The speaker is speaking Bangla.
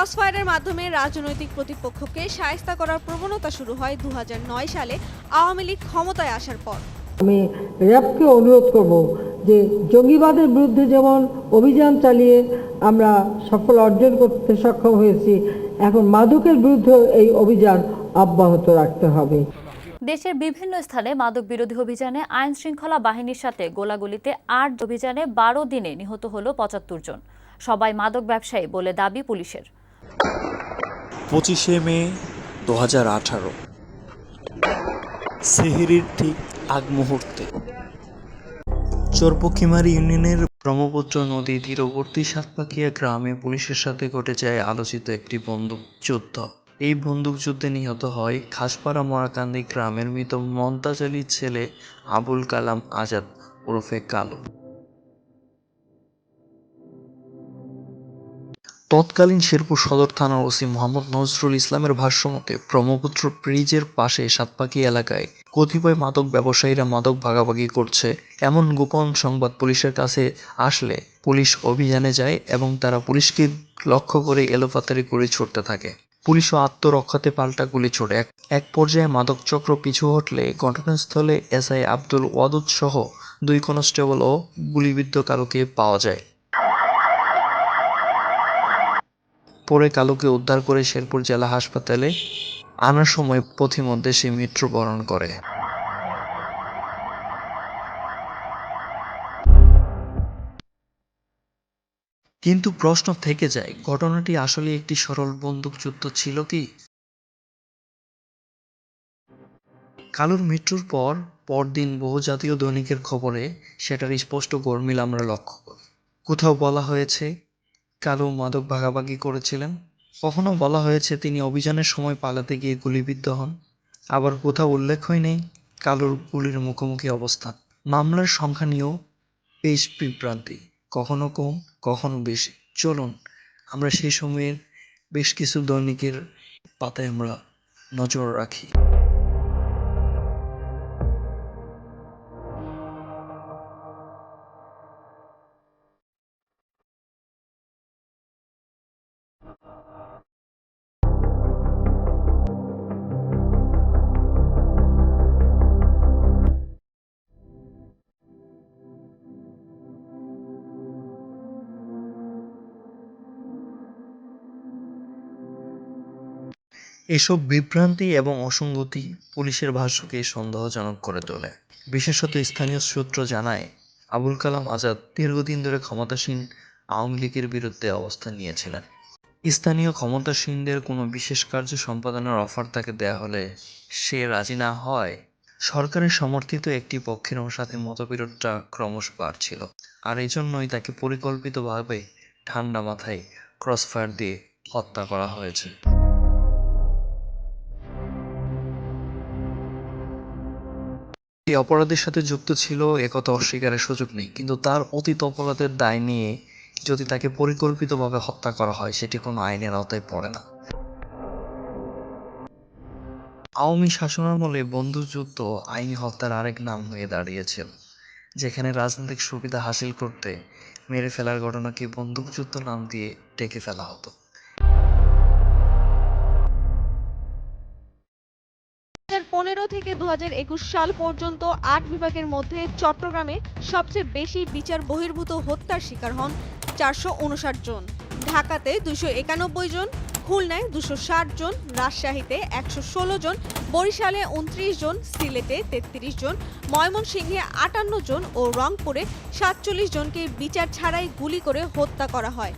ক্রসফায়ারের মাধ্যমে রাজনৈতিক প্রতিপক্ষকে সায়স্তা করার প্রবণতা শুরু হয় দু হাজার নয় সালে আওয়ামী লীগ ক্ষমতায় আসার পর। আমি র্যাবকে অনুরোধ করব যে জঙ্গিবাদের বিরুদ্ধে যেমন অভিযান চালিয়ে আমরা সফল অর্জন করতে সক্ষম হয়েছি এখন মাদকের বিরুদ্ধে এই অভিযান অব্যাহত রাখতে হবে। দেশের বিভিন্ন স্থানে মাদক বিরোধী অভিযানে আইন শৃঙ্খলা বাহিনীর সাথে গোলাগুলিতে আট অভিযানে বারো দিনে নিহত হলো পঁচাত্তর জন। সবাই মাদক ব্যবসায়ী বলে দাবি পুলিশের। পঁচিশে মে দু হাজার আঠারো। সেহেরির ঠিক আগ মুহূর্তে। চরপক্ষিমারি ইউনিয়নের ব্রহ্মপুত্র নদী তীরবর্তী সাতপাকিয়া গ্রামে পুলিশের সাথে ঘটে যায় আলোচিত একটি বন্দুক যুদ্ধ। এই বন্দুকযুদ্ধে নিহত হয় খাসপাড়া মরাকান্দি গ্রামের মৃত আলীর ছেলে আবুল কালাম আজাদ ওরফে কালু। তৎকালীন শেরপুর সদর থানার ওসি মোহাম্মদ নজরুল ইসলামের ভাষ্যমতে, ব্রহ্মপুত্র ব্রিজের পাশে সাতপাকি এলাকায় কতিপয় মাদক ব্যবসায়ীরা মাদক ভাগাভাগি করছে। এমন গোপন সংবাদ পুলিশের কাছে আসলে পুলিশ অভিযানে যায় এবং তারা পুলিশকে লক্ষ্য করে এলোপাতারি করে ছুটতে থাকে। পুলিশও আত্মরক্ষাতে পাল্টা গুলি ছোড়ে। এক এক পর্যায়ে মাদক চক্র পিছু হটলে ঘটনাস্থলে এসআই আব্দুল ওয়াদুদ সহ দুই কনস্টেবল ও গুলিবিদ্ধ কারোকে পাওয়া যায়। পরে কালুকে উদ্ধার করে শেরপুর জেলা হাসপাতালে আনার সময় পথিমধ্যে সে মৃত্যুবরণ করে। কিন্তু প্রশ্ন থেকে যায়, ঘটনাটি আসলে একটি সরল বন্দুকযুদ্ধ ছিল কি? কালুর মৃত্যুর পর, পরদিন বহুজাতীয় দৈনিকের খবরে সেটার স্পষ্ট গরমিল আমরা লক্ষ্য করি। কোথাও বলা হয়েছে কালু মাদক ভাগাভাগি করেছিলেন। কখনো বলা হয়েছে তিনি অভিযানের সময় পালাতে গিয়ে গুলিবিদ্ধ হন। আবার কোথাও উল্লেখই নেই কালোর গুলির মুখোমুখি অবস্থান। মামলার সংখ্যা নিয়েও বেশ বিভ্রান্তি, কখনো কম, কখনো বেশি। চলুন, আমরা সেই সময়ের বেশ কিছু দৈনিকের পাতায় আমরা নজর রাখি। এসব বিভ্রান্তি এবং অসঙ্গতি পুলিশের ভাষ্যকে সন্দেহজনক করে তোলে। বিশেষত স্থানীয় সূত্র জানায়, আবুল কালাম আজাদ দীর্ঘদিন ধরে ক্ষমতাসীন আওয়ামী লীগের বিরুদ্ধে অবস্থান নিয়েছিলেন। স্থানীয় ক্ষমতাসীনদের কোনো বিশেষ কার্য সম্পাদনের অফার তাকে দেয়া হলে সে রাজি না হয়। সরকারের সমর্থিত একটি পক্ষের সাথে মতবিরোধটা ক্রমশ বাড়ছিল, আর এই জন্যই তাকে পরিকল্পিতভাবে ঠান্ডা মাথায় ক্রসফায়ার দিয়ে হত্যা করা হয়েছে। এই অপরাধের সাথে যুক্ত ছিল একথা অস্বীকারের সুযোগ নেই। কিন্তু তার অতীত অপরাধের দায় নিয়ে যদি তাকে পরিকল্পিতভাবে হত্যা করা হয়, সেটি কোনো আইনের আওতায় পড়ে না। আওয়ামী শাসনামলে বন্ধুযুদ্ধ আইনি হত্যার আরেক নাম হয়ে দাঁড়িয়েছিল যেখানে রাজনৈতিক সুবিধা হাসিল করতে মেরে ফেলার ঘটনাকে বন্দুকযুদ্ধ নাম দিয়ে ডেকে ফেলা হতো। থেকে দু হাজার একুশ সাল পর্যন্ত আট বিভাগের মধ্যে চট্টগ্রামে সবচেয়ে বেশি বিচার বহির্ভূত হত্যার শিকার হন চারশো উনষাট জন। ঢাকাতে দুশো জন, খুলনায় দুশো জন, রাজশাহীতে একশো ষোলো জন, বরিশালে উনত্রিশ জন, সিলেটে তেত্রিশ জন, ময়মনসিংহে আটান্ন জন ও রংপুরে সাতচল্লিশ জনকে বিচার ছাড়াই গুলি করে হত্যা করা হয়।